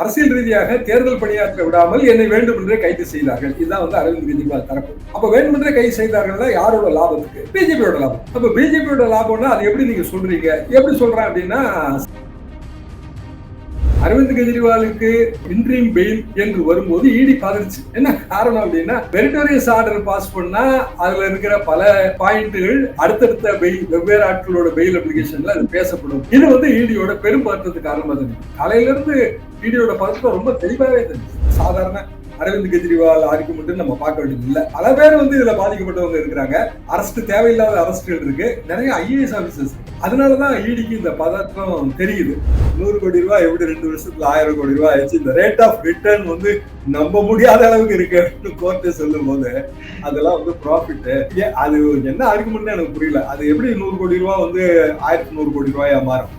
அரசியல் ரீதியாக தேர்தல் பணியாற்ற விடாமல் என்னை வேண்டுமென்றே கைது செய்தார்கள். இதுதான் வந்து அரவிந்த் கெஜ்ரிவால் தரப்பு. அப்ப வேண்டுமென்றே கைது செய்தார்கள்னா யாரோட லாபத்துக்கு? பிஜேபியோட லாபம். அப்ப பிஜேபியோட லாபம்னா அது எப்படி நீங்க சொல்றீங்க? எப்படி சொல்றேன் அப்படின்னா அரவிந்த் கெஜ்ரிவாலுக்கு இன்ட்ரீம் பெயில் என்று வரும்போது இடி பாதிச்சு என்ன காரணம் அப்படின்னா மெரிட்டோரியஸ் ஆர்டர் பாஸ் பண்ணா அதுல இருக்கிற பல பாயிண்ட்டுகள் அடுத்தடுத்த பெயில் வெவ்வேறு ஆட்களோட பெயில் அப்ளிகேஷன்ல அது பேசப்படும். இது வந்து இடியோட பெரும் மாற்றத்துக்கு காரணமாக தெரியும் காலையில இருந்து வீடியோட பதற்றம் ரொம்ப தெளிவாகவே தெரிஞ்சு சாதாரண அரவிந்த் கெஜ்ரிவால் ஆர்குமெண்ட் நம்ம பார்க்க வேண்டியது இல்லை. பல பேர் வந்து இதுல பாதிக்கப்பட்டவங்க இருக்கிறாங்க. அரசு தேவையில்லாத அரசுகள் இருக்கு. நிறைய ஐஏஎஸ் ஆபீசர்ஸ் அதனாலதான் ஈடிக்கு இந்த பதற்றம் தெரியுது. நூறு கோடி ரூபாய் எப்படி ரெண்டு வருஷத்துல ஆயிரம் கோடி ரூபாய் ஆயிடுச்சு இந்த ரேட் ஆஃப் ரிட்டர்ன் வந்து நம்ப முடியாத அளவுக்கு இருக்கு கோர்ட்டு சொல்லும் போது அதெல்லாம் வந்து ப்ராஃபிட் அது என்ன ஆர்குமெண்ட்னு எனக்கு புரியல. அது எப்படி நூறு கோடி ரூபாய் வந்து ஆயிரத்தி நூறு கோடி ரூபாயா மாறும்?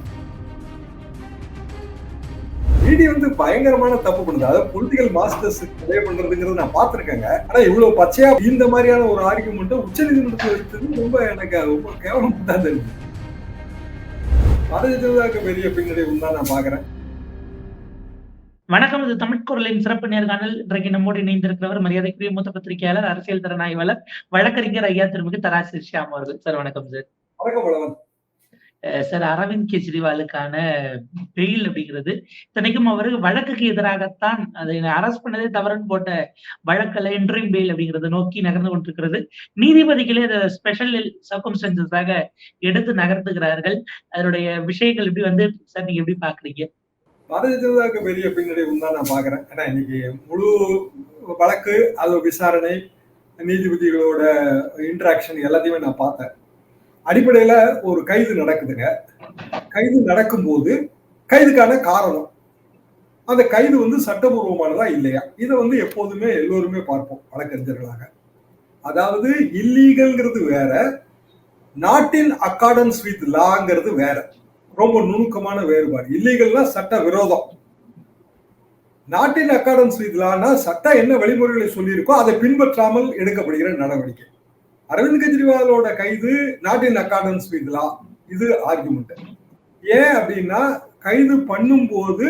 இடி வந்து பயங்கரமான தப்பு பண்ணுது. அதாவது பொலிட்டிக்கல் மாஸ்டர்ஸ் ப்ளே பண்றதுங்கிறது நான் பார்த்திருக்கேங்க. ஆனா இவ்வளவு பச்சையா இந்த மாதிரியான ஒரு ஆர்குமெண்ட் உச்ச நீதிமன்றத்தில் வைத்தது ரொம்ப எனக்கு ரொம்ப கேவலம் தான் தெரியுது. பாரதிய பெரிய பின்னடைவு தான் நான் பாக்குறேன். வணக்கம். இது தமிழ் குரலின் சிறப்பு நேர்காணல். இன்றைக்கு நம்மோடு இணைந்திருக்கிறவர் மரியாதைக்குரிய மூத்த பத்திரிகையாளர் அரசியல் திறன் ஆய்வாளர் வழக்கறிஞர் ஐயா திருமிகு தராசி ஷியாம் அவர்கள். சார் வணக்கம் சார். வணக்கம். சார் அரவிந்த் கெஜ்ரிவாலுக்கான பெயில் அப்படிங்கிறது இத்தனைக்கும் அவர் வழக்குக்கு எதிராகத்தான் அதை அரஸ்ட் பண்ணதே தவறுன்னு போட்ட வழக்கில் இன்ட்ரீம் பெயில் அப்படிங்கிறத நோக்கி நகர்ந்து கொண்டிருக்கிறது. நீதிபதிகளே அதை ஸ்பெஷல் சர்க்கம்ஸ்டன்சஸாக எடுத்து நகர்த்துகிறார்கள். அதனுடைய விஷயங்கள் எப்படி வந்து சார் நீங்க எப்படி பாக்குறீங்க பாரதிய ஜனதாக்கு பெரிய பின்னடைவு தான் நான் பாக்குறேன் ஏன்னா இன்னைக்கு முழு வழக்கு அது விசாரணை நீதிபதிகளோட இன்ட்ராக்ஷன் எல்லாத்தையுமே நான் பார்த்தேன். அடிப்படையில ஒரு கைது நடக்குதுங்க. கைது நடக்கும்போது கைதுக்கான காரணம். அந்த கைது வந்து சட்டபூர்வமானதா இல்லையா? இதை வந்து எப்போதுமே எல்லோருமே பார்ப்போம் வழக்கறிஞர்களாக. அதாவது இல்லீகல்ங்கிறது வேற நாட்டின் அக்கார்டன்ஸ் வித் லாங்கிறது வேற. ரொம்ப நுணுக்கமான வேறுபாடு. இல்லீகல்னா சட்ட விரோதம் நாட்டின் அக்கார்டன்ஸ் வித் லான்னா சட்டம் என்ன வழிமுறைகளை சொல்லியிருக்கோ அதை பின்பற்றாமல் எடுக்கப்படுகிற நடவடிக்கை. அரவிந்த் கெஜ்ரிவாலோட கைது நாட்டின் அக்கார்டன்ஸ் வித் லா இது ஆர்குமெண்ட் ஏன் அப்படின்னா கைது பண்ணும்போது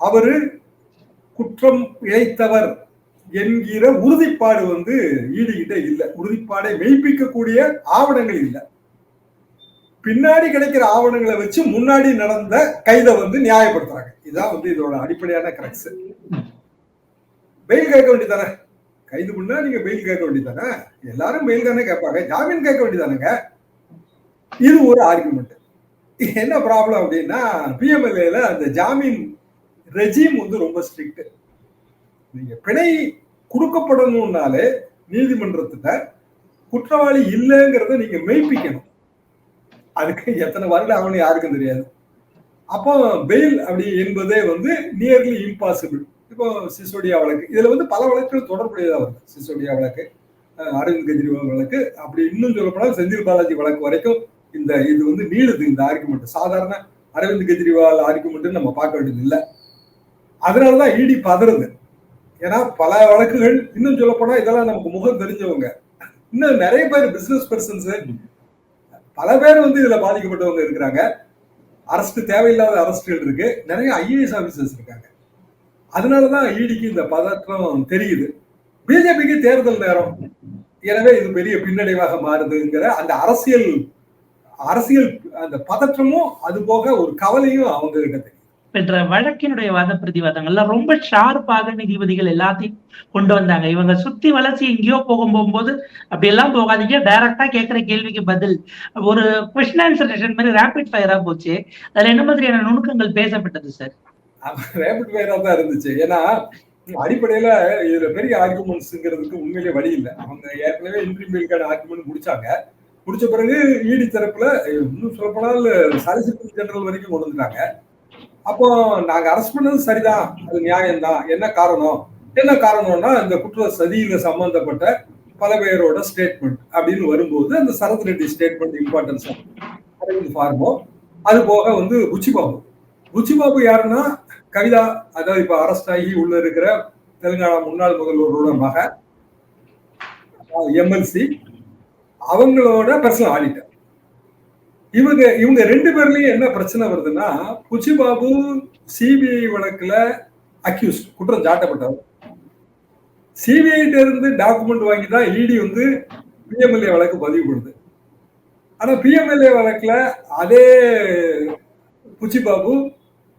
அவரு குற்றம் இழைத்தவர் என்கிற உறுதிப்பாடு வந்து ஈடுகிட்ட இல்லை. உறுதிப்பாடை மெய்ப்பிக்கக்கூடிய ஆவணங்கள் இல்லை. பின்னாடி கிடைக்கிற ஆவணங்களை வச்சு முன்னாடி நடந்த கைதை வந்து நியாயப்படுத்துறாங்க. இதுதான் வந்து இதோட அடிப்படையான கரெக்ஸ் பெயில் கேட்க வேண்டியதானே கைது பண்ணா நீங்க பெயில் கேட்க வேண்டியதானே எல்லாரும் பெயில் தானே கேட்பாங்க. ஜாமீன் கேட்க வேண்டியதானேங்க இது ஒரு ஆர்குமெண்ட் என்ன ப்ராப்ளம் அப்படின்னா பிஎம்எல்ஏல அந்த ஜாமீன் ரெஜிம் வந்து ரொம்ப ஸ்ட்ரிக்ட் நீங்க பிணை கொடுக்கப்படணும்னாலே நீதிமன்றத்துல குற்றவாளி இல்லைங்கிறத நீங்க மெய்ப்பிக்கணும். அதுக்கு எத்தனை வருடம் ஆகணும் யாருக்கும் தெரியாது. அப்போ பெயில் அப்படி என்பதே வந்து நியர்லி இம்பாசிபிள் இப்போ சிசோடியா வழக்கு. இதுல வந்து பல வழக்குகள் தொடர்புடையதாக வருது சிசோடியா வழக்கு அரவிந்த் கெஜ்ரிவால் வழக்கு அப்படி இன்னும் சொல்லப்போனால் செந்தில் பாலாஜி வழக்கு வரைக்கும் இந்த இது வந்து நீளுது இந்த ஆர்குமெண்ட் சாதாரண அரவிந்த் கெஜ்ரிவால் ஆர்குமெண்ட் நம்ம பார்க்க வேண்டியது இல்லை. அதனாலதான் இடி பதறுது. ஏன்னா பல வழக்குகள் இன்னும் சொல்ல போனா இதெல்லாம் நமக்கு முகம் தெரிஞ்சவங்க. இன்னும் நிறைய பேர் பிசினஸ் பர்சன்ஸ் பல பேர் வந்து இதுல பாதிக்கப்பட்டவங்க இருக்கிறாங்க. அரசு தேவையில்லாத அரசுகள் இருக்கு. நிறைய ஐஏஎஸ் ஆபீசர்ஸ் இருக்காங்க. அதனாலதான் ஈடிக்கு இந்த பதற்றம் தெரியுது. பிஜேபிக்கு தேர்தல் நேரம். எனவே இது பெரிய பின்னடைவாக மாறுதுங்கிற அந்த அரசியல் அரசியல் அந்த பதற்றமும் அது போக ஒரு கவலையும் அவங்க கிட்ட தெரியும் என்ற வழக்கினுடைய வாத பிரதிவாதங்கள்ல ரொம்ப ஷார்ப்பாக நீதிபதிகள் எல்லாத்தையும் கொண்டு வந்தாங்க. இவங்க சுத்தி வளர்ச்சி எங்கேயோ போகும் போகும்போது அப்படி எல்லாம் போகாதீங்க. டைரக்டா கேட்கிற கேள்விக்கு பதில். ஒரு கொஸ்டின் ஆன்சர் செஷன் மாதிரி ரேபிட் ஃபயரா போச்சு. அதுல என்ன மாதிரியான நுணுக்கங்கள் பேசப்பட்டது சார் ரேபிட் ஃபயரா தான் இருந்துச்சு. ஏன்னா அடிப்படையில இதுல பெரிய ஆர்குமெண்ட்ஸ்ங்கிறதுக்கு உண்மையிலே வழி இல்லை. அவங்க ஏற்கனவே இன்டர்வியூக்கான ஆர்குமெண்ட் முடிச்சாங்க. முடிச்ச பிறகு இடி தரப்புல இன்னும் சொல்லப்போனால் சாலிசிட்டர் ஜெனரல் வரைக்கும் கொண்டு வந்துட்டாங்க. அப்போ நாங்க அரெஸ்ட் பண்ணது சரிதான். அது நியாயம்தான். என்ன காரணம்? என்ன காரணம்னா இந்த குற்ற சதியில சம்பந்தப்பட்ட பல பேரோட ஸ்டேட்மெண்ட் அப்படின்னு வரும்போது அந்த சரத் ரெட்டி ஸ்டேட்மெண்ட் இம்பார்ட்டன்ஸ் அரவிந்த் ஃபார்மோ அது போக வந்து புச்சிபாபு புச்சிபாபு யாருன்னா கவிதா அதாவது இப்ப அரெஸ்ட் ஆகி உள்ள இருக்கிற தெலுங்கானா முன்னாள் முதல்வரோட மக எம்எல்சி அவங்களோட பர்சனல் ஆடிட்டர் இவங்க இவங்க ரெண்டு பேர்லயும் என்ன பிரச்சனை வருதுன்னா புச்சிபாபு சிபிஐ வழக்குல அக்யூஸ் குற்றம் சாட்டப்பட்டவர். சிபிஐட்ட இருந்து டாக்குமெண்ட் வாங்கி தான் இடி வந்து பிஎம்எல்ஏ வழக்கு பதிவு பண்ணுது. ஆனா பிஎம்எல்ஏ வழக்குல அதே புச்சிபாபு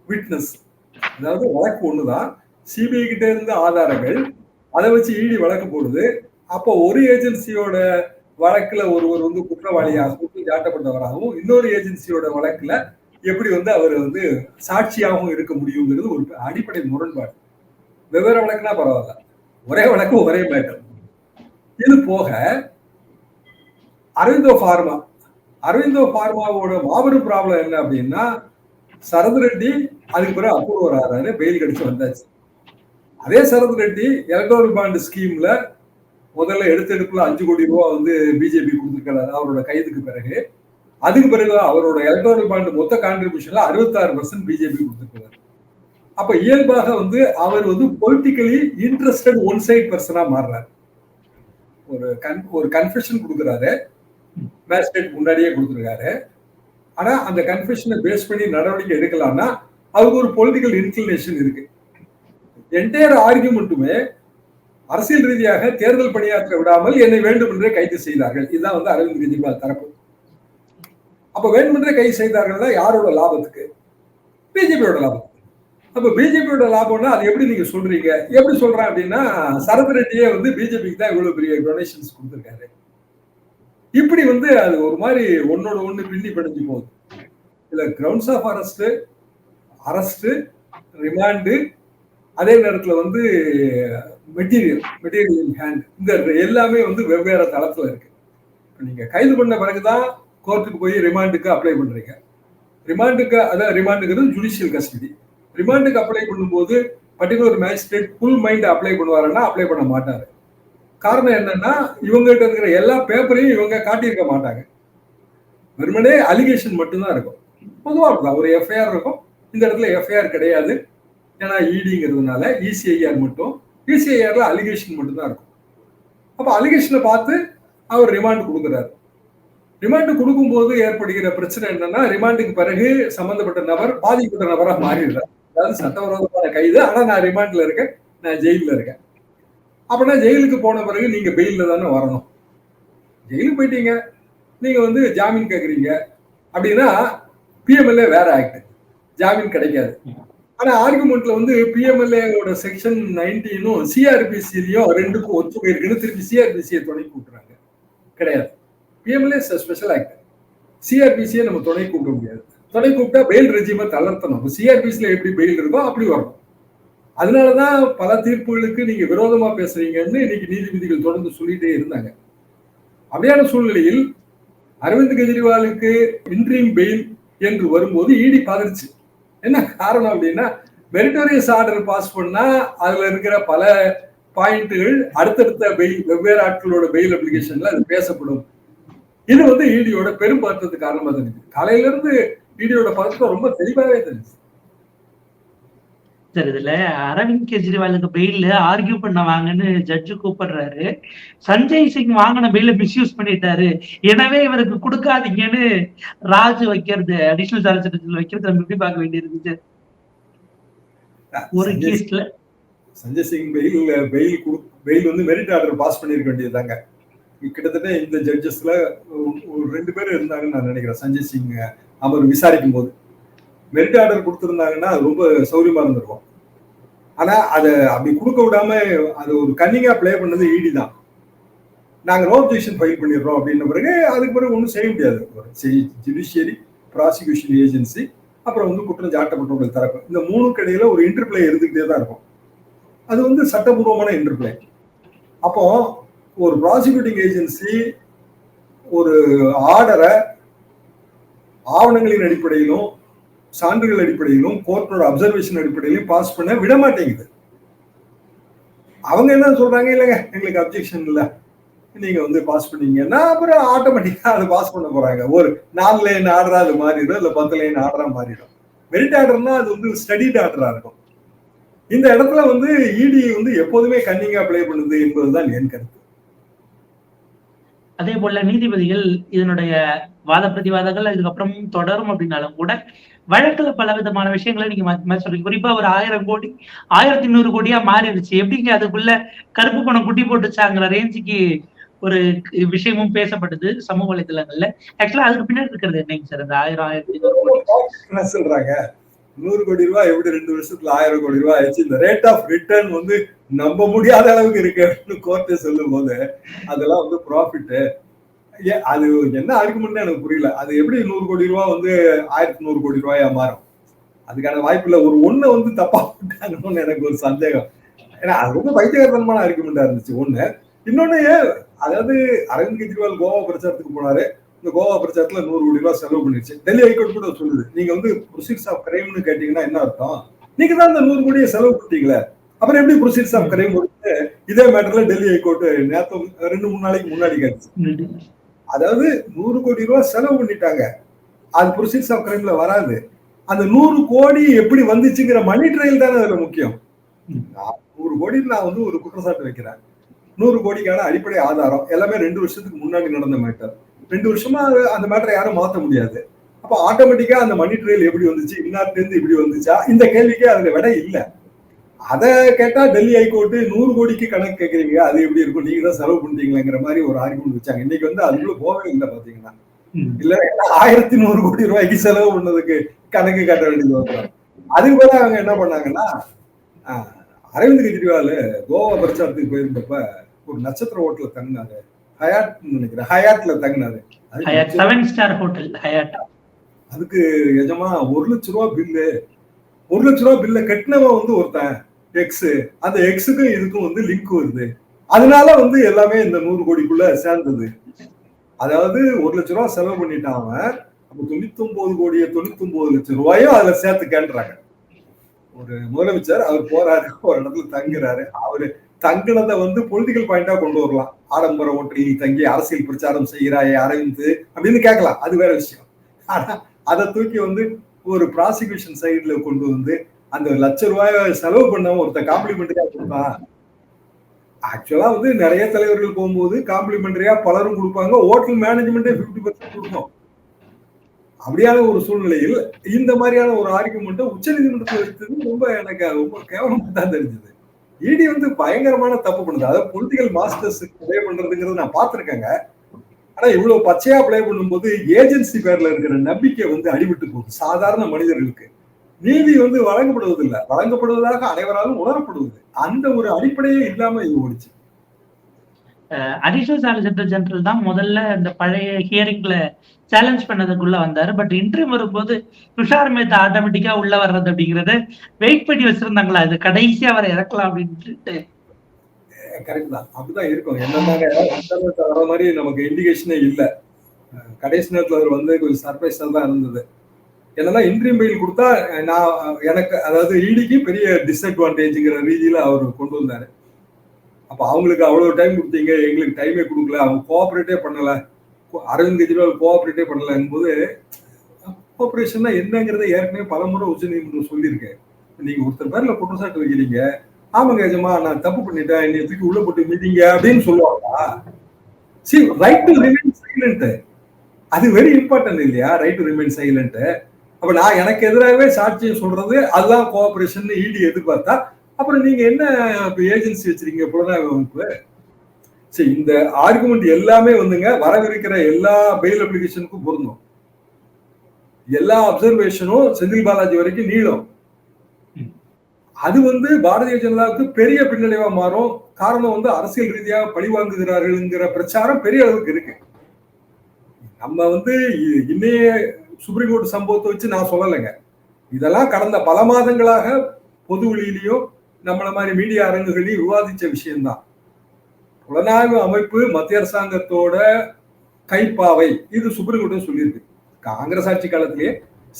விட்னஸ் அதாவது வழக்கு ஒண்ணுதான். சிபிஐ கிட்ட இருந்த ஆதாரங்கள் அதை வச்சு இடி வழக்கு போடுது. அப்போ ஒரு ஏஜென்சியோட வழக்குல ஒருவர் வந்து குற்றவாளியாக சாட்டப்பட்டவராகவும் இன்னொரு ஏஜென்சியோட வழக்குல எப்படி வந்து அவர் வந்து சாட்சியாகவும் இருக்க முடியுங்கிறது ஒரு அடிப்படை முரண்பாடு. வெவ்வேறு வழக்குனா பரவாயில்ல. ஒரே வழக்கு ஒரே மேட்டர் இது போக அரவிந்தோ ஃபார்மா அரவிந்தோ ஃபார்மாவோட மாபெரும் ப்ராப்ளம் என்ன அப்படின்னா சரத் ரெட்டி அதுக்கு பிறகு அப்ரூவர் ஆறாரு பெயில் கிடைச்சு வந்தாச்சு. அதே சரத் ரெட்டி எலக்ட்ரானிக் பாண்ட் ஸ்கீம்ல முதல்ல எடுத்தெடுப்புல அஞ்சு கோடி ரூபா வந்து பிஜேபி கொடுத்துருக்காரு. அவரோட கைதுக்கு பிறகு. அதுக்கு பிறகு அவரோட எலக்ட்ரானிக் பாண்ட் மொத்த கான்ட்ரிபியூஷன்ல அறுபத்தாறு பர்சன்ட் பிஜேபி கொடுத்துருக்காரு. அப்ப இயல்பாக வந்து அவர் வந்து பொலிட்டிக்கலி இன்ட்ரெஸ்டட் ஒன் சைட் பர்சனா மாறுறாரு. ஒரு கன் ஒரு கன்ஃபெஷன் கொடுக்குறாரு. மேஜிஸ்ட்ரேட் முன்னாடியே கொடுத்துருக்காரு. ஆனா அந்த கன்ஃபெஷனை பேஸ் பண்ணி நடவடிக்கை எடுக்கலாம்னா அவருக்கு ஒரு பொலிட்டிக்கல் இன்க்ளினேஷன் இருக்கு. என்டையர் ஆர்கியூமெண்ட்டுமே அரசியல் ரீதியாக தேர்தல் பணியாற்ற விடாமல் என்னை வேண்டுமென்றே கைது செய்தார்கள். இதுதான் வந்து அரவிந்த் கெஜ்ரிவால் தரப்பு. அப்ப வேண்டுமென்றே கைது செய்தார்கள் யாரோட லாபத்துக்கு? பிஜேபியோட லாபத்துக்கு அப்ப பிஜேபியோட லாபம்னா அது எப்படி நீங்க சொல்றீங்க? எப்படி சொல்றேன் அப்படின்னா சரத் ரெட்டியே வந்து பிஜேபிக்கு தான் இவ்வளவு பெரிய டொனேஷன்ஸ் கொடுத்துருக்காரு. இப்படி வந்து அது ஒரு மாதிரி ஒன்னோட ஒண்ணு பின்னி பிணைஞ்சு போகுது. இதுல grounds of arrest arrest remand அதே நேரத்துல வந்து மெட்டீரியல் மெட்டீரியல் ஹேண்ட். இந்த எல்லாமே வந்து வெவ்வேறு தளத்துல இருக்கு. நீங்க கைது பண்ண பிறகுதான் கோர்ட்டுக்கு போய் ரிமாண்டுக்கு அப்ளை பண்றீங்க. ரிமாண்டுக்கு அதான் ரிமாண்டுங்கிறது ஜுடிஷியல் கஸ்டடி ரிமாண்டுக்கு அப்ளை பண்ணும்போது particular magistrate full mind apply பண்ணுவாருன்னா அப்ளை பண்ண மாட்டாரு. காரணம் என்னன்னா இவங்ககிட்ட இருக்கிற எல்லா பேப்பரையும் இவங்க காட்டியிருக்க மாட்டாங்க. வெறுமனே அலிகேஷன் மட்டும்தான் இருக்கும். பொதுவாக இருக்கும் ஒரு எஃப்ஐஆர் இருக்கும். இந்த இடத்துல எஃப்ஐஆர் கிடையாது. ஏன்னா இடிங்கிறதுனால இசிஐஆர் மட்டும். இசிஐஆர்ல அலிகேஷன் மட்டும்தான் இருக்கும். அப்போ அலிகேஷனை பார்த்து அவர் ரிமாண்ட் கொடுக்குறாரு. ரிமாண்டு கொடுக்கும்போது ஏற்படுகிற பிரச்சனை என்னன்னா ரிமாண்டுக்கு பிறகு சம்பந்தப்பட்ட நபர் பாதிக்கப்பட்ட நபராக மாறிடுறார். அதாவது சட்டவிரோதமான கைது. ஆனா நான் ரிமாண்ட்ல இருக்கேன். நான் ஜெயிலில் இருக்கேன். அப்படின்னா ஜெயிலுக்கு போன பிறகு நீங்க பெயிலில் தானே வரணும். ஜெயிலுக்கு போயிட்டீங்க. நீங்க வந்து ஜாமீன் கேட்குறீங்க அப்படின்னா பிஎம்எல்ஏ வேற ஆக்ட் ஜாமீன் கிடைக்காது. ஆனா ஆர்குமெண்ட்ல வந்து பிஎம்எல்ஏவோட செக்ஷன் நைன்டீனும் சிஆர்பிசிலையும் ரெண்டுக்கும் ஒத்து போயிருக்குன்னு திருப்பி சிஆர்பிசியை துணை கூட்டுறாங்க. கிடையாது. பிஎம்எல்ஏ ஸ்பெஷல் ஆக்ட் சிஆர்பிசியை நம்ம துணை கூப்பிட முடியாது. துணை கூப்பிட்டா பெயில் ரெஜிமை தளர்த்தணும். சிஆர்பிசியில் எப்படி பெயில் இருக்கோ அப்படி வரணும் அதனாலதான் பல தீர்ப்புகளுக்கு நீங்க விரோதமா பேசுறீங்கன்னு இன்னைக்கு நீதிபதிகள் தொடர்ந்து சொல்லிட்டே இருந்தாங்க. அப்படியான சூழ்நிலையில் அரவிந்த் கெஜ்ரிவாலுக்கு இன்ட்ரீம் பெயில் என்று வரும்போது இடி பாதிருச்சு. என்ன காரணம் அப்படின்னா மெரிட்டோரியஸ் ஆர்டர் பாஸ் பண்ணா அதுல இருக்கிற பல பாயிண்ட்டுகள் அடுத்தடுத்த பெயில் வெவ்வேறு ஆட்களோட பெயில் அப்ளிகேஷன்ல அது பேசப்படும். இது வந்து இடியோட பெரும் பதற்றத்துக்கு காரணமா தெரிஞ்சு காலையில இருந்து இடியோட பதற்றம் ரொம்ப தெளிவாகவே தெரிஞ்சு சார் இதுல அரவிந்த் கெஜ்ரிவாலுக்கு பெயில ஆர்கியூ பண்ண வாங்கன்னு ஜட்ஜு கூப்பிடுறாரு. சஞ்சய் சிங் வாங்கின பெயில மிஸ்யூஸ் பண்ணிட்டாரு. எனவே இவருக்கு கொடுக்காதீங்கன்னு ராஜ் வைக்கிறது அடிஷனல் சார்ஜ் வைக்கிறது நம்ம எப்படி பார்க்க வேண்டியிருக்கு சார்? ஒரு கேஸ்ல Sanjay Singh bail bail bail வந்து மெரிட் ஆர்டர் பாஸ் பண்ணிருக்க வேண்டியதுதாங்க. கிட்டத்தட்ட இந்த ஜட்ஜஸ்ல ஒரு ரெண்டு பேர் இருந்தாங்கன்னு நான் நினைக்கிறேன் சஞ்சய் சிங் அவர் விசாரிக்கும் போது மெரிட் ஆர்டர் கொடுத்துருந்தாங்கன்னா அது ரொம்ப சௌரியமா இருந்திருக்கும். ஆனா அதை அப்படி கொடுக்க விடாம அது ஒரு கன்னிங்கா பிளே பண்ணது ஈடி தான். நாங்க நோ அப்ஜெக்ஷன் ஃபைல் பண்ணிடுறோம் அப்படின்ன பிறகு அதுக்கு பிறகு ஒன்றும் செய்ய முடியாது. ஜுடிஷியரி ப்ராசிக்யூஷன் ஏஜென்சி அப்புறம் வந்து குற்றம் சாட்டப்பட்டவர்கள் தரப்பு. இந்த மூணுக்கு இடையில ஒரு இன்டர்பிளே இருந்துகிட்டே தான் இருக்கும். அது வந்து சட்டபூர்வமான இன்டர்பிளே அப்போ ஒரு ப்ராசிக்யூட்டிங் ஏஜென்சி ஒரு ஆர்டரை ஆவணங்களின் அடிப்படையிலும் சான்றுகள் அடிப்படையிலும் கோர்ட்டோட அப்சர்வேஷன் அடிப்படையிலும் பாஸ் பண்ண விட மாட்டேங்குது. அவங்க என்ன சொல்றாங்க? இல்லைங்க எங்களுக்கு அப்ஜெக்ஷன் இல்லை. நீங்க வந்து பாஸ் பண்ணீங்கன்னா அப்புறம் ஆட்டோமேட்டிக்கா அதை பாஸ் பண்ண போறாங்க. ஒரு நாலு லைன் ஆர்டரா அது மாறிடும் இல்ல பத்து லைன் ஆர்டரா மாறிடும். மெரிட் ஆர்டர்னா அது வந்து ஸ்டடிட் ஆர்டரா இருக்கும். இந்த இடத்துல வந்து இடி வந்து எப்போதுமே கன்னிங்கா பிளே பண்ணுது என்பதுதான் என் கருத்து. அதே போல நீதிபதிகள் இதனுடைய வாத பிரதிவாதங்கள் இதுக்கப்புறம் தொடரும் அப்படின்னாலும் கூட வழக்குல பல விதமான விஷயங்களை நீங்க மாத்தி சொல்றீங்க. குறிப்பா ஒரு ஆயிரம் கோடி ஆயிரத்தி நூறு கோடியா மாறிடுச்சு. எப்படிங்க அதுக்குள்ள கருப்பு பணம் குட்டி போட்டுச்சாங்கிற ரேஞ்சுக்கு ஒரு விஷயமும் பேசப்பட்டது சமூக வலைதளங்கள்ல. ஆக்சுவலா அதுக்கு பின்னாடி இருக்கிறது என்னங்க சார் அந்த ஆயிரம் ஆயிரத்தி நூறு கோடி? என்ன சொல்றாங்க? நூறு கோடி ரூபாய் எப்படி ரெண்டு வருஷத்துல ஆயிரம் கோடி ரூபாய் ஆயிடுச்சு? இந்த ரேட் ஆஃப் ரிட்டர்ன் வந்து நம்ப முடியாத அளவுக்கு இருக்குன்னு கோர்ட்டு சொல்லும் போது அதெல்லாம் வந்து ப்ராஃபிட்டு அது என்ன ஆர்குமெண்ட் எனக்கு புரியல. அது எப்படி நூறு கோடி ரூபா வந்து ஆயிரத்தி நூறு கோடி ரூபாயா மாறும்? அதுக்கான வாய்ப்பு இல்லை ஒரு ஒண்ணு வந்து தப்பா போட்டாங்கன்னு எனக்கு ஒரு சந்தேகம். ஏன்னா அது ரொம்ப பைத்தியகரத்தனமான ஆர்குமெண்டா இருந்துச்சு. ஒண்ணு. இன்னொன்னு அதாவது அரவிந்த் கெஜ்ரிவால் கோவா பிரச்சாரத்துக்கு போனாரு. இந்த கோவா பிரச்சாரத்துல நூறு கோடி ரூபாய் செலவு பண்ணிருச்சு. டெல்லி ஹைகோர்ட் கூட சொல்லுது. நீங்க வந்து ப்ரொசீட்ஸ் ஆஃப் கிரைம்னு கேட்டீங்கன்னா என்ன அர்த்தம்? நீங்க தான் இந்த நூறு கோடியை செலவு பண்ணிட்டீங்களே. அப்புறம் எப்படி ப்ரொசீட்ஸ் ஆஃப் கிரைம் கொடுத்து இதே மேட்டர்ல டெல்லி ஹைகோர்ட் நேற்று ரெண்டு மூணு நாளைக்கு முன்னாடி கேட்டுச்சு அதாவது நூறு கோடி ரூபாய் செலவு பண்ணிட்டாங்க. அது ப்ரொசீட்ஸ் ஆஃப் கிரைம்ல வராது. அந்த நூறு கோடி எப்படி வந்துச்சுங்கிற மணி ட்ரையல் தானே அதுல முக்கியம். நூறு கோடி நான் வந்து ஒரு குற்றச்சாட்டு வைக்கிறேன். நூறு கோடிக்கான அடிப்படை ஆதாரம் எல்லாமே ரெண்டு வருஷத்துக்கு முன்னாடி நடந்த மேட்டர் ரெண்டு வருஷமா அந்த மேட்டரை யாரும் மாத்த முடியாது. அப்ப ஆட்டோமேட்டிக்கா அந்த மணி ட்ரையல் எப்படி வந்துச்சு? இன்னார்ல இருந்து இப்படி வந்துச்சா? இந்த கேள்விக்கே அதுல விட இல்லை. அத கேட்டா டெல்லி ஹைகோர்ட் நூறு கோடிக்கு கணக்கு கேக்குறீங்க. அது எப்படி இருக்கும்? நீங்க தான் செலவு பண்ணிட்டீங்களேங்கிற மாதிரி ஒரு ஆர்குமெண்ட் வச்சாங்க. இன்னைக்கு வந்து அதுக்குள்ள போகவே இல்லை பாத்தீங்கன்னா. இல்ல ஆயிரத்தி நூறு கோடி ரூபாய்க்கு செலவு பண்ணதுக்கு கணக்கு காட்ட வேண்டியது வரும் அதுக்கு பதிலாக அவங்க என்ன பண்ணாங்கன்னா அரவிந்த் கெஜ்ரிவால் கோவா பிரச்சாரத்துக்கு போயிருந்தப்ப ஒரு நட்சத்திர ஹோட்டல்ல தங்கினாரு. ஹயாட் நினைக்கிறேன். ஹயாட்ல தங்கினாரு. Seven star hotel Hyatt. அதுக்கு எஜமா ஒரு லட்ச ரூபா பில்லு ஒரு லட்ச ரூபா பில்ல கட்டினவன் வந்து ஒருத்தன். எக்ஸ் அந்த எக்ஸுக்கும் இதுக்கும் வந்து லிங்க் வருது. அதனால வந்து எல்லாமே இந்த நூறு கோடிக்குள்ள சேர்ந்தது. அதாவது ஒரு லட்ச ரூபா செலவு பண்ணிட்டான் அவன். அப்ப தொண்ணூத்தி ஒன்பது கோடிய தொண்ணூத்தி ஒன்பது லட்சம் ரூபாயும் அதுல சேர்த்துக்கன்றாங்க. ஒரு முதலமைச்சர் அவர் போறாரு ஒரு இடத்துல தங்குறாரு. அவரு தங்கினதை வந்து பொலிட்டிக்கல் பாயிண்டா கொண்டு வரலாம். ஆடம்பர ஓட்டலில் தங்கி அரசியல் பிரச்சாரம் செய்கிறாயே அரவிந்த் அப்படின்னு கேட்கலாம். அது வேற விஷயம். ஆனா அதை தூக்கி வந்து ஒரு ப்ராசிக்யூஷன் சைட்ல கொண்டு வந்து அந்த லட்ச ரூபாய் செலவு பண்ண ஒருத்த காம்ப்ளிமெண்டரியா கொடுப்பான். ஆக்சுவலா வந்து நிறைய தலைவர்கள் போகும்போது காம்ப்ளிமெண்டரியா பலரும் கொடுப்பாங்க. ஹோட்டல் மேனேஜ்மெண்டே பிப்டி பர்சன்ட் கொடுக்கும். அப்படியான ஒரு சூழ்நிலையில் இந்த மாதிரியான ஒரு ஆர்குமெண்ட்டை உச்ச நீதிமன்றத்தில் வைத்தது ரொம்ப எனக்கு ரொம்ப கேவலமாக தான் தெரிஞ்சது. இடி வந்து பயங்கரமான தப்பு பண்ணுது. அதாவது பொலிட்டிக்கல் மாஸ்டர்ஸ் பிளே பண்றதுங்கிறது நான் பார்த்துருக்கேங்க. ஆனா இவ்வளவு பச்சையா பிளே பண்ணும்போது ஏஜென்சி பேர்ல இருக்கிற நம்பிக்கை வந்து அடிபட்டு போகுது. சாதாரண மனிதர்களுக்கு. நீதி வந்து வழங்கப்படுவதில்லை. வழங்கப்படுவதாக அனைவராலும் உணரப்படுவது அந்த ஒரு அடிப்படையே இல்லாம இது ஓடிச்சு. அடிஷனல் சாலிசிட்டர் ஜெனரல் தான் முதல்ல இந்த பழைய ஹியரிங்ல சேலஞ்ச் பண்ணதுக்குள்ள வந்தாரு. பட் இன்ட்ரி வரும்போது துஷார் மேத்தா ஆட்டோமேட்டிக்கா உள்ள வர்றது அப்படிங்கறத வெயிட் பண்ணி வச்சிருந்தாங்களா? இது கடைசியா அவரை இறக்கலாம் அப்படின்ட்டு. கரெக்ட் தான். அப்படிதான் இருக்கும். என்ன வர மாதிரி நமக்கு இண்டிகேஷனே இல்லை. கடைசி நேரத்தில் அவர் வந்து கொஞ்சம் சர்ப்ரைஸா தான் இருந்தது. என்னன்னா இன்ட்ரீம் பெயில் கொடுத்தா நான் எனக்கு அதாவது இடிக்கு பெரிய டிஸ்அட்வான்டேஜ்ங்கிற ரீதியில அவர் கொண்டு வந்தாரு. அப்ப அவங்களுக்கு அவ்வளவு டைம் கொடுத்தீங்க எங்களுக்கு டைமே கொடுக்கல அவங்க கோஆபரேட்டே பண்ணல அரவிந்த் கெஜ்ரிவால் கோஆபரேட்டே பண்ணலங்கும்போது கோஆபரேஷன்னா என்னங்கிறத ஏற்கனவே பல முறை உச்ச நீதிமன்றம் சொல்லியிருக்கேன் நீங்க ஒருத்தர் பேர்ல குற்றச்சாட்டு வைக்கிறீங்க ஆமாங்க எஜமா நான் தப்பு பண்ணிட்டேன் என்னை தூக்கி உள்ள போட்டு மீட்டிங்க அப்படின்னு சொல்லுவாங்களா? See right to remain silent அது வெரி இம்பார்ட்டன்ட் இல்லையா? ரைட் டு ரிமைன் சைலண்ட் அப்ப நான் எனக்கு எதிராகவே சாட்சியம் சொல்றது அதுதான் கோஆபரேஷன் இடி எதிர்பார்த்தா அப்புறம் நீங்க என்ன ஏஜென்சி வச்சிருக்கீங்க புலனாய்வு அமைப்பு சரி இந்த ஆர்குமெண்ட் எல்லாமே வந்துங்க வரவிருக்கிற எல்லா பெயில் அப்ளிகேஷனுக்கும் பொருந்தும். எல்லா அப்சர்வேஷனும் செந்தில் பாலாஜி வரைக்கும் நீளம். அது வந்து பாரதிய ஜனதாவுக்கு பெரிய பின்னடைவா மாறும். காரணம் வந்து அரசியல் ரீதியாக பழிவாங்குகிறார்கள்ங்கிற பிரச்சாரம் பெரிய அளவுக்கு இருக்கு. நம்ம வந்து இன்னைய சுப்ரீம் கோர்ட் சம்பவத்தை வச்சு நான் சொல்லலைங்க. இதெல்லாம் கடந்த பல மாதங்களாக பொது வெளியிலையும் நம்மள மாதிரி மீடியா அரங்குகளையும் விவாதிச்ச விஷயம்தான். புலனாய்வு அமைப்பு மத்திய அரசாங்கத்தோட கைப்பாவை இது சுப்ரீம் கோர்ட்டும் சொல்லியிருக்கு. காங்கிரஸ் ஆட்சி காலத்திலேயே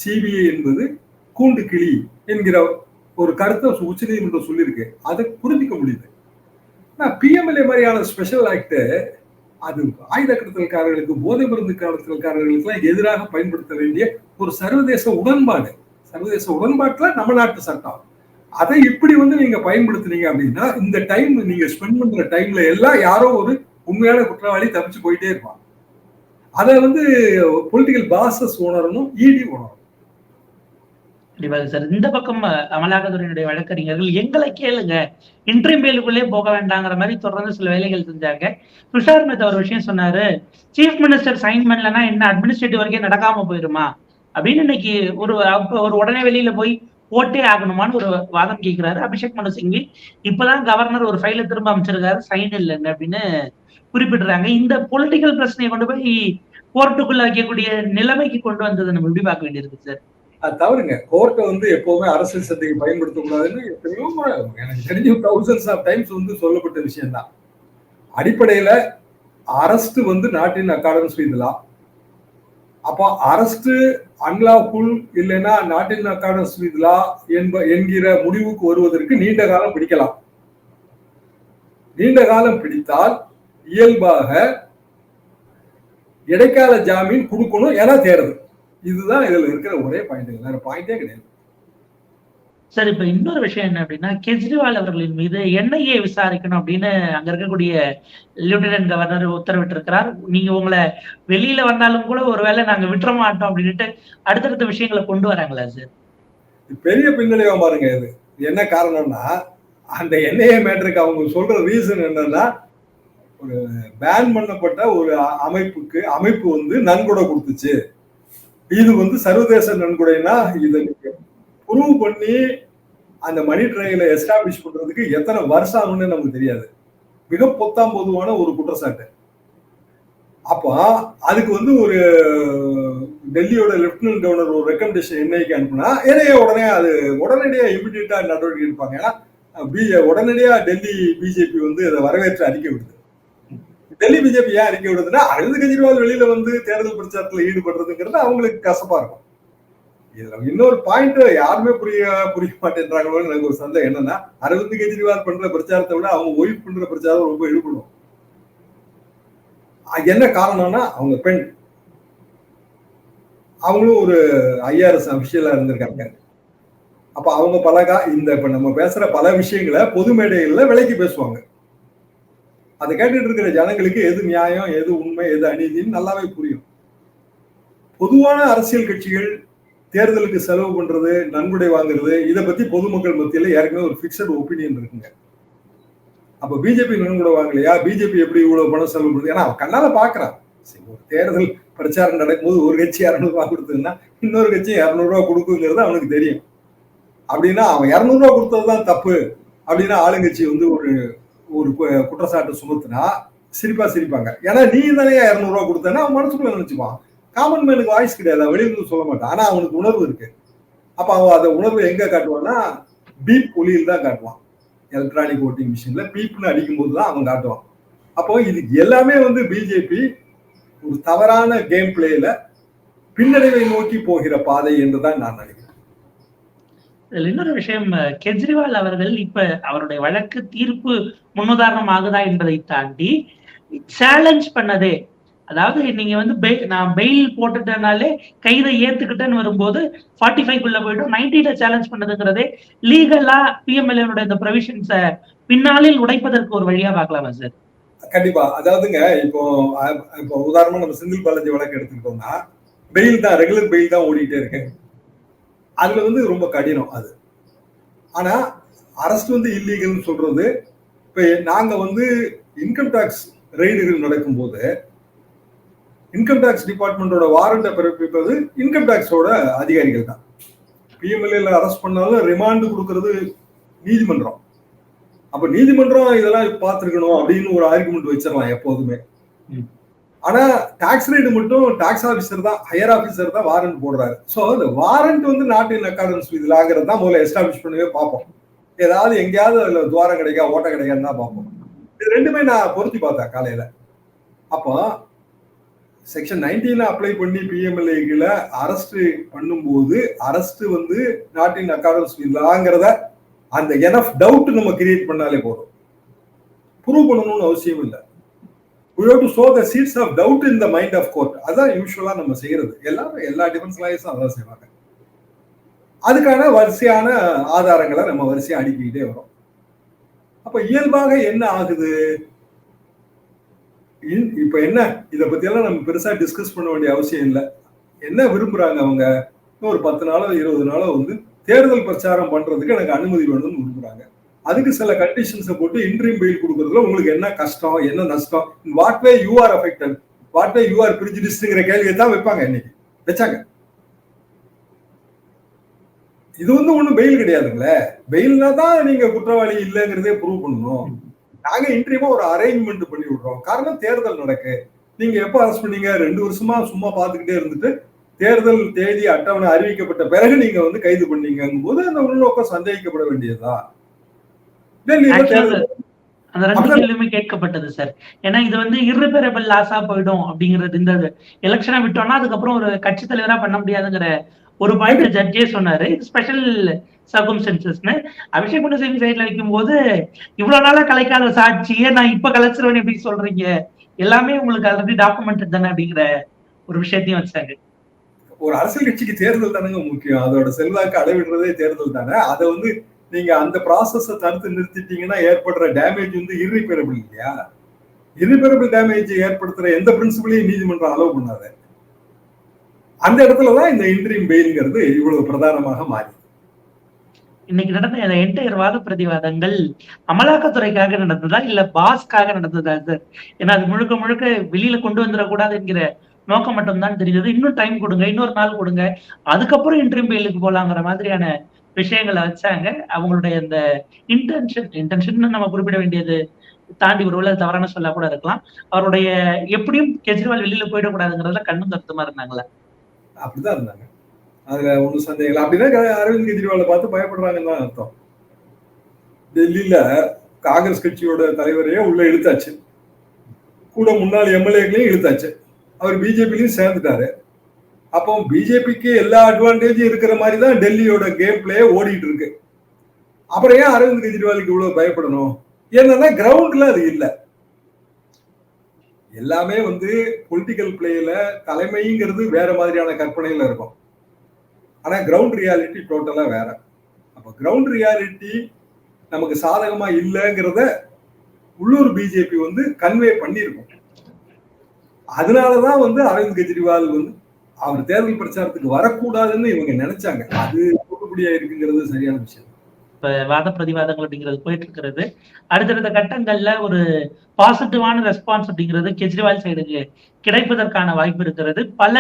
சிபிஐ என்பது கூண்டு கிளி என்கிற ஒரு கருத்தை உச்ச நீதிமன்றம் சொல்லியிருக்கு. அதை புரிஞ்சிக்க முடியுது. நான் பிஎம்எல்ஏ மாதிரியான ஸ்பெஷல் ஆக்ட் அது ஆயுத கடத்தல்காரர்களுக்கு போதை மருந்து கடத்தல்காரர்களுக்கு எதிராக பயன்படுத்த வேண்டிய ஒரு சர்வதேச உடன்பாடு. சர்வதேச உடன்பாட்டுல நம்ம நாட்டு சட்டம். அதை இப்படி வந்து நீங்க பயன்படுத்துனீங்க அப்படின்னா இந்த டைம் நீங்க ஸ்பெண்ட் பண்ற டைம்ல எல்லாம் யாரோ ஒரு உண்மையான குற்றவாளி தப்பிச்சு போயிட்டே இருப்பான். அதை வந்து பொலிட்டிக்கல் பாசஸ் உணரணும் இடி உணரணும். சார் இந்த பக்கம் அமலாக்கத்துறையினுடைய வழக்கறிஞர்கள் எங்களை கேளுங்க. இன்ட்ரீம் போக வேண்டாங்கிற மாதிரி தொடர்ந்து சில வேலைகள் செஞ்சாங்க. துஷார் மேத் ஒரு விஷயம் சொன்னாரு. சீஃப் மினிஸ்டர் சைன் பண்ணலன்னா என்ன அட்மினிஸ்ட்ரேட்டிவ் வரைக்கும் நடக்காம போயிருமா? அப்படின்னு இன்னைக்கு ஒரு ஒரு உடனே வெளியில போய் ஓட்டே ஆகணுமான்னு ஒரு வாதம் கேட்கிறாரு அபிஷேக் மனு சிங்வி இப்பதான் கவர்னர் ஒரு ஃபைல திரும்ப அமைச்சிருக்காரு சைன் இல்லைன்னு அப்படின்னு குறிப்பிடுறாங்க. இந்த பொலிட்டிக்கல் பிரச்சனையை கொண்டு போய் கோர்ட்டுக்குள்ள வைக்கக்கூடிய நிலைமைக்கு கொண்டு வந்ததை நம்ம எப்படி பார்க்க வேண்டியிருக்கு சார். அது தவறுங்க. கோர்ட்டை வந்து எப்பவுமே அரசியல் சந்தைக்கு பயன்படுத்தக்கூடாதுன்னு எத்தனையோ முறை எனக்கு தெரிஞ்சு தௌசண்ட்ஸ் ஆஃப் டைம்ஸ் வந்து சொல்லப்பட்ட விஷயம்தான். அடிப்படையில அரஸ்ட் வந்து நாட்டின் அகாடமிஸ் இதெல்லாம் அப்போ அரஸ்ட் அன்லாஃபுல் இல்லைன்னா நாட்டின் அகாடமிஸ் இதலா என்ப என்கிற முடிவுக்கு வருவதற்கு நீண்ட காலம் பிடிக்கலாம். நீண்ட காலம் பிடித்தால் இயல்பாக இடைக்கால ஜாமீன் கொடுக்கணும் ஏன்னா தேர்தல் இதுதான் இதுல இருக்கிற ஒரே பாயிண்ட் வேற பாயிண்டே கிடையாது. சார் இப்ப இன்னொரு விஷயம் என்ன அப்படின்னா கெஜ்ரிவால் அவர்களின் மீது என்ஐஏ விசாரிக்கணும் அப்படின்னு அங்க இருக்கக்கூடிய லெப்டினன்ட் கவர்னர் உத்தரவிட்டிருக்கிறார். நீங்க உங்களை வெளியில வந்தாலும் கூட ஒருவேளை நாங்க விட்டுற மாட்டோம் அப்படின்ட்டு அடுத்தடுத்த விஷயங்களை கொண்டு வராங்களா சார் பெரிய பின்னடைவா பாருங்க இது. என்ன காரணம்னா அந்த என்ஐஏ மேட்டருக்கு அவங்க சொல்ற ரீசன் என்னன்னா ஒரு பேன் பண்ணப்பட்ட ஒரு அமைப்புக்கு அமைப்பு வந்து நன்கொடை கொடுத்துச்சு. இது வந்து சர்வதேச நன்கொடைனா இதை நீங்க ப்ரூவ் பண்ணி அந்த மணி ட்ரையில எஸ்டாப்ளிஷ் பண்றதுக்கு எத்தனை வருஷம் ஆகும்னு நமக்கு தெரியாது. மிக பொத்தாம் பொதுவான ஒரு குற்றச்சாட்டு. அப்போ அதுக்கு வந்து ஒரு டெல்லியோட லெப்டினன்ட் கவர்னர் ஒரு ரெக்கமெண்டேஷன் என்னைக்கு அனுப்புனா என்னைய உடனே அது உடனடியாக இமிடியட்டாக நடவடிக்கை எடுப்பாங்க. ஏன்னா பி டெல்லி பிஜேபி வந்து அதை வரவேற்று அறிக்கை விடுது. டெல்லி பிஜேபி ஏன் அறிக்கை விடுதுன்னா அரவிந்த் கெஜ்ரிவால் வெளியில வந்து தேர்தல் பிரச்சாரத்துல ஈடுபடுறதுங்கிறது அவங்களுக்கு கசப்பா இருக்கும். இதுல இன்னொரு பாயிண்ட் யாருமே புரிய புரிய மாட்டேன்றாங்களோ எனக்கு ஒரு சந்தேகம். என்னன்னா அரவிந்த் கெஜ்ரிவால் பண்ற பிரச்சாரத்தை விட அவங்க ஒய்ஃப் பண்ற பிரச்சாரம் ரொம்ப ஈடுபடும் என்ன காரணம்னா அவங்க பெண். அவங்களும் ஒரு ஐஆர்எஸ் அபிஷியலா இருந்திருக்காங்க. அப்ப அவங்க பல இந்த இப்ப நம்ம பேசுற பல விஷயங்களை பொது மேடைகள்ல விலைக்கு பேசுவாங்க. அதை கேட்டுட்டு இருக்கிற ஜனங்களுக்கு எது நியாயம் எது உண்மை எது அநீதின்னு நல்லாவே புரியும். பொதுவான அரசியல் கட்சிகள் தேர்தலுக்கு செலவு பண்றது நன்கொடை வாங்குறது இதை பத்தி பொதுமக்கள் மத்தியில ஏற்கனவே ஒரு பிக்சட் ஒப்பீனியன் இருக்குங்க. அப்ப பிஜேபி நன்கொடை வாங்கலையா? பிஜேபி எப்படி இவ்வளவு பணம் செலவு பண்ணுது ஏன்னா அவன் கண்ணால பாக்குறான். சரி, ஒரு தேர்தல் பிரச்சாரம் நடக்கும்போது ஒரு கட்சி இரநூறுவா கொடுத்ததுன்னா இன்னொரு கட்சி இரநூறுவா கொடுக்குங்கிறது அவனுக்கு தெரியும். அப்படின்னா அவன் இரநூறுவா கொடுத்ததுதான் தப்பு. அப்படின்னா ஆளுங்கட்சி வந்து ஒரு ஒரு கு- குற்றச்சாட்டு சுமத்துனா சிரிப்பா சிரிப்பாங்க. ஏன்னா நீ தானே இரநூறுவா கொடுத்தேன்னா அவன் மனசுக்குள்ள நினைச்சுப்பான் காமன் மேனுக்கு வாய்ஸ் கிடையாது. அவன் சொல்ல மாட்டான். ஆனா அவனுக்கு உணர்வு இருக்கு. அப்ப அவன் அந்த உணர்வு எங்க காட்டுவான்னா பீப் ஒலியில் தான் காட்டுவான். எலக்ட்ரானிக் ஓட்டிங் மிஷின்ல பீப்னு அடிக்கும்போது தான் அவன் காட்டுவான். அப்போ இது எல்லாமே வந்து பிஜேபி ஒரு தவறான கேம் பிளேல பின்னடைவை நோக்கி போகிற பாதை என்று தான் நான் நினைக்கிறேன். இதுல இன்னொரு விஷயம் கெஜ்ரிவால் அவர்கள் இப்ப அவருடைய வழக்கு தீர்ப்பு முன்னுதாரணம் ஆகுதா என்பதை தாண்டி சேலஞ்ச் பண்ணதே. அதாவது நீங்க வந்து நான் பெயில் போட்டுட்டனாலே கைதை ஏத்துக்கிட்டேன்னு வரும்போது ஃபார்ட்டி ஃபைவ் குள்ள போயிடும் நைன்டில சேலஞ்ச் பண்ணதுங்கிறதே லீகலா பிஎம்எல்ஏனுடைய இந்த ப்ரொவிஷன்ஸை பின்னாளில் உடைப்பதற்கு ஒரு வழியா பார்க்கலாமா சார் கண்டிப்பா. அதாவதுங்க இப்போ இப்போ உதாரணமா நம்ம செந்தில் பாலாஜி வழக்கு எடுத்துக்கிட்டோம்னா பெயில் தான் ரெகுலர் பெயில் தான் ஓடிட்டே இருக்கு. அதுல வந்து ரொம்ப கடினம் அது. ஆனா அரசு வந்து இல்லீகல்னு சொல்றது இப்ப நாங்க வந்து இன்கம் டாக்ஸ் ரெய்டுகள் நடக்கும்போது இன்கம் டாக்ஸ் டிபார்ட்மெண்டோட வாரண்ட்டை பிறப்பிப்பது இன்கம் டாக்ஸோட அதிகாரிகள் தான். பிஎம்எல்ஏல அரெஸ்ட் பண்ணாலும் ரிமாண்டு கொடுக்கறது நீதிமன்றம். அப்ப நீதிமன்றம் இதெல்லாம் பார்த்துருக்கணும் அப்படின்னு ஒரு ஆர்குமெண்ட் வச்சிடலாம் எப்போதுமே. ம். ஆனா டாக்ஸ் ரைடு மட்டும் டாக்ஸ் ஆபீசர் தான் ஹையர் ஆபீசர் தான் வாரண்ட் போடுறாரு. ஸோ அந்த வாரண்ட் வந்து நாட்டின் அக்காடமிஸ் இதுல ஆகிறது தான் முதல்ல எஸ்டாப்ளிஷ் பண்ணவே பார்ப்போம். ஏதாவது எங்கேயாவது அதில் துவாரம் கிடைக்கா ஓட்ட கிடைக்கான்னு தான் பார்ப்போம். இது ரெண்டுமே நான் பொருத்தி பார்த்தேன் காலையில. அப்போ செக்ஷன் நைன்டீன் அப்ளை பண்ணி பிஎம்எல்ஏகளை அரெஸ்ட் பண்ணும்போது அரெஸ்ட் வந்து நாட்டின் அக்காடமிஸ் இல்லாங்கிறத அந்த எனஃப் டவுட் நம்ம கிரியேட் பண்ணாலே போதும். ப்ரூவ் பண்ணணும்னு அவசியம் இல்லை we sow the seeds of doubt in doubt mind of court அதான் யூஸ்வலா நம்ம செய்யறது எல்லாரும் எல்லா டிஃபென்ஸ் லாயர்ஸும் அதான் செய்வாங்க அதுக்கான வரிசையான ஆதாரங்களை நம்ம வரிசையாக அனுப்பிக்கிட்டே வரோம் அப்ப இயல்பாக என்ன ஆகுது இப்ப என்ன? இதை பத்தியெல்லாம் நம்ம பெருசா டிஸ்கஸ் பண்ண வேண்டிய அவசியம் இல்லை. என்ன விரும்புறாங்க அவங்க? இன்னும் ஒரு பத்து நாளோ இருபது நாளோ வந்து தேர்தல் பிரச்சாரம் பண்றதுக்கு எனக்கு அனுமதி வேணும்னு அதுக்கு சில கண்டிஷன்ஸை போட்டு இன்ட்ரீம் பெயில் கொடுக்கறதுல உங்களுக்கு என்ன கஷ்டம் என்ன நஷ்டம்? What way you are affected what way you are பிரிஜிடிஸ்ட்ங்கிற கேள்வியை தான் வைப்பாங்க இன்னைக்கு. வச்சாங்க. இது வந்து ஒண்ணும் பெயில் கிடையாதுங்களே. பெயில்னா தான் நீங்க குற்றவாளி இல்லைங்கிறதே ப்ரூவ் பண்ணணும். நாங்க இன்ட்ரீமா ஒரு அரேஞ்ச்மெண்ட் பண்ணி விடுறோம். காரணம் தேர்தல் நடக்கு. நீங்க எப்ப அரெஸ்ட் பண்ணீங்க? ரெண்டு வருஷமா சும்மா பாத்துக்கிட்டே இருந்துட்டு தேர்தல் தேதி அட்டவணை அறிவிக்கப்பட்ட பிறகு நீங்க வந்து கைது பண்ணீங்கும் போது அந்த உள்நோக்கம் சந்தேகிக்கப்பட வேண்டியதா அந்த ரெண்டு. கேள்வியுமே கேட்கப்பட்டது சார் ஏன்னா இது வந்து irreparable லாஸா போயிடும் அப்படிங்கிறது இந்த எலெக்ஷனை விட்டோம்னா அதுக்கப்புறம் ஒரு கட்சி தலைவரா பண்ண முடியாதுங்கிற ஒரு பாயிண்ட் ஜட்ஜே சொன்னாரு. ஸ்பெஷல் சர்க்கம்ஸ்டன்சஸ்னு அபிஷேக் சிங் சைட்ல வைக்கும் போது இவ்வளவு நாளா கலைக்காத சாட்சியை நான் இப்ப கலைச்சிருவேன் எப்படி சொல்றீங்க? எல்லாமே உங்களுக்கு ஆல்ரெடி டாக்குமெண்ட் தானே அப்படிங்கிற ஒரு விஷயத்தையும் வச்சாங்க. ஒரு அரசியல் கட்சிக்கு தேர்தல் தானங்க முக்கியம். அதோட செல்வாக்கு அளவிடுறதே தேர்தல் தானே. அதை வந்து நீங்க அந்த ப்ராசஸ தடுத்து நிறுத்திட்டீங்கன்னா ஏற்படுற டேமேஜ் வந்து இரிப்பேரபிள் இல்லையா? இரிப்பேரபிள் டேமேஜ் ஏற்படுத்துற எந்த பிரின்சிபலையும் நீதிமன்றம் அலோவ் பண்ணாது. அந்த இடத்துல தான் இந்த இன்ட்ரீம் பெயில்ங்கிறது இவ்வளவு பிரதானமாக மாறி இன்னைக்கு நடந்த அந்த என்டையர் வாத பிரதிவாதங்கள் அமலாக்கத்துறைக்காக நடந்ததா இல்ல பாஸ்க்காக நடந்ததா சார் ஏன்னா அது முழுக்க முழுக்க வெளியில கொண்டு வந்துடக்கூடாது என்கிற நோக்கம் மட்டும்தான் தெரிஞ்சது. இன்னும் டைம் கொடுங்க இன்னொரு நாள் கொடுங்க. அதுக்கப்புறம் இன்ட்ரீம் பெயிலுக்கு போலாங்கிற மாதிரியான விஷயங்களை வச்சாங்க. அவங்களுடைய அந்த இன்டென்ஷன் இன்டென்ஷன் நம்ம குறிப்பிட வேண்டியது தாண்டி ஒரு உள்ள தவறான சொல்ல கூட இருக்கலாம். அவருடைய எப்படியும் கெஜ்ரிவால் வெளியில போயிடக்கூடாதுங்கிறதுல கண்ணும் கருத்துமா இருந்தாங்களா? அப்படிதான் இருந்தாங்க. அதுல ஒண்ணும் சந்தேகம் இல்லை. அப்படின்னா அரவிந்த் கெஜ்ரிவாலை பார்த்து பயப்படுறாங்கன்னு தான் அர்த்தம். டெல்லியில காங்கிரஸ் கட்சியோட தலைவரையே உள்ள இழுத்தாச்சு. கூட முன்னாள் எம்எல்ஏக்களையும் இழுத்தாச்சு. அவர் பிஜேபிலையும் சேர்ந்துட்டாரு. அப்போ பிஜேபிக்கு எல்லா அட்வான்டேஜும் இருக்கிற மாதிரி தான் டெல்லியோட கேம் பிளே ஓடிட்டு இருக்கு. அப்புறம் ஏன் அரவிந்த் கெஜ்ரிவாலுக்கு இவ்வளவு பயப்படணும்? என்னன்னா கிரவுண்ட்ல அது இல்லை. எல்லாமே வந்து பொலிட்டிக்கல் பிளேல தலைமைங்கிறது வேற மாதிரியான கற்பனையில இருக்கும். ஆனா கிரவுண்ட் ரியாலிட்டி டோட்டலா வேற. அப்ப கிரவுண்ட் ரியாலிட்டி நமக்கு சாதகமா இல்லைங்கிறத உள்ளூர் பிஜேபி வந்து கன்வே பண்ணியிருக்கும். அதனாலதான் வந்து அரவிந்த் கெஜ்ரிவால் வந்து அவர் தேர்தல் பிரச்சாரத்துக்கு வரக்கூடாதுன்னு இவங்க நினைச்சாங்க. அது தூத்துக்குடியா இருக்குங்கிறது சரியான விஷயம். இப்ப வாத பிரதிவாதங்கள் அப்படிங்கிறது போயிட்டு இருக்கிறது. அடுத்தடுத்த கட்டங்கள்ல ஒரு பாசிட்டிவான ரெஸ்பான்ஸ் அப்படிங்கிறது கெஜ்ரிவால் சைடுக்கு கிடைப்பதற்கான வாய்ப்பு இருக்கிறது. பல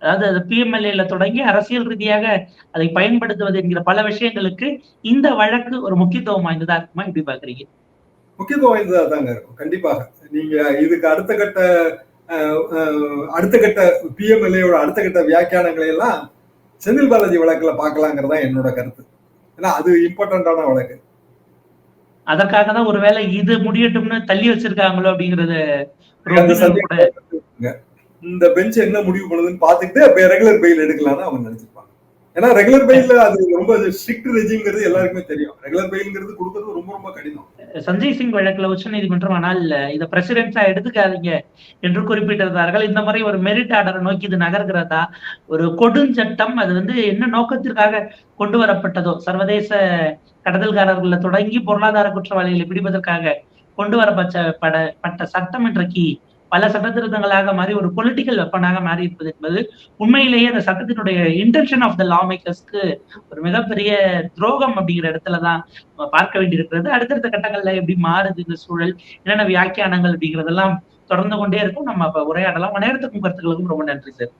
அதாவது அது பிஎம்எல்ஏல தொடங்கி அரசியல் ரீதியாக அதை பயன்படுத்துவது என்கிற பல விஷயங்களுக்கு இந்த வழக்கு ஒரு முக்கியத்துவம் வாய்ந்ததா இருக்குமா எப்படி பாக்குறீங்க முக்கியத்துவம் வாய்ந்ததா தாங்க இருக்கும். கண்டிப்பாக. நீங்க இதுக்கு அடுத்த கட்ட அடுத்த கட்ட பிஎம்எல்ஏயோட அடுத்த கட்ட வியாக்கியானங்களை எல்லாம் செந்தில் பாலாஜி வழக்குல பார்க்கலாங்கிறதா என்னோட கருத்து. ஏன்னா அது இம்பார்ட்டன்டான வழக்கு. அதற்காக தான் ஒருவேளை இது முடியட்டும்னு தள்ளி வச்சிருக்காங்களோ அப்படிங்கறது இந்த பெஞ்ச் என்ன முடிவு பண்ணுதுன்னு பார்த்துக்கிட்டு அப்ப ரெகுலர் பெயில் எடுக்கலாம்னு அவங்க நினைச்சிருப்பாங்க ஏன்னா ரெகுலர் பெயில்ல அது ரொம்ப ஸ்ட்ரிக்ட் ரெஜிம்ங்கிறது எல்லாருக்குமே தெரியும். ரெகுலர் பெயில்ங்கிறது கொடுக்கறது ரொம்ப ரொம்ப கடினம். சஞ்சய் சிங் வழக்குல உச்ச நீதிமன்றம் ஆனால் இதை பிரசிடென்ட்ஸா எடுத்துக்காதீங்க என்று குறிப்பிட்டிருந்தார்கள். இந்த மாதிரி ஒரு மெரிட் ஆர்டரை நோக்கி இது நகர்கிறதா? ஒரு கொடுஞ்சட்டம் அது வந்து என்ன நோக்கத்திற்காக கொண்டு வரப்பட்டதோ? சர்வதேச கடத்தல்காரர்களை தொடங்கி பொருளாதார குற்றவாளிகளை பிடிப்பதற்காக கொண்டு வரப்பட்ட பட பட்ட சட்டம் இன்றைக்கு பல சட்டத்திருத்தங்களாக மாறி ஒரு பொலிட்டிக்கல் வெப்பனாக மாறி இருப்பது என்பது உண்மையிலேயே அந்த சட்டத்தினுடைய இன்டென்ஷன் ஆஃப் த லா மேக்கர்ஸ்க்கு ஒரு மிகப்பெரிய துரோகம் அப்படிங்கிற இடத்துலதான் பார்க்க வேண்டியிருக்கிறது. அடுத்தடுத்த கட்டங்கள்ல எப்படி மாறுது இந்த சூழல் என்னென்ன வியாக்கியானங்கள் அப்படிங்கிறதெல்லாம் தொடர்ந்து கொண்டே இருக்கும். நம்ம உரையாடலாம். நேரத்துக்கும் கருத்துக்களுக்கும் ரொம்ப நன்றி சார்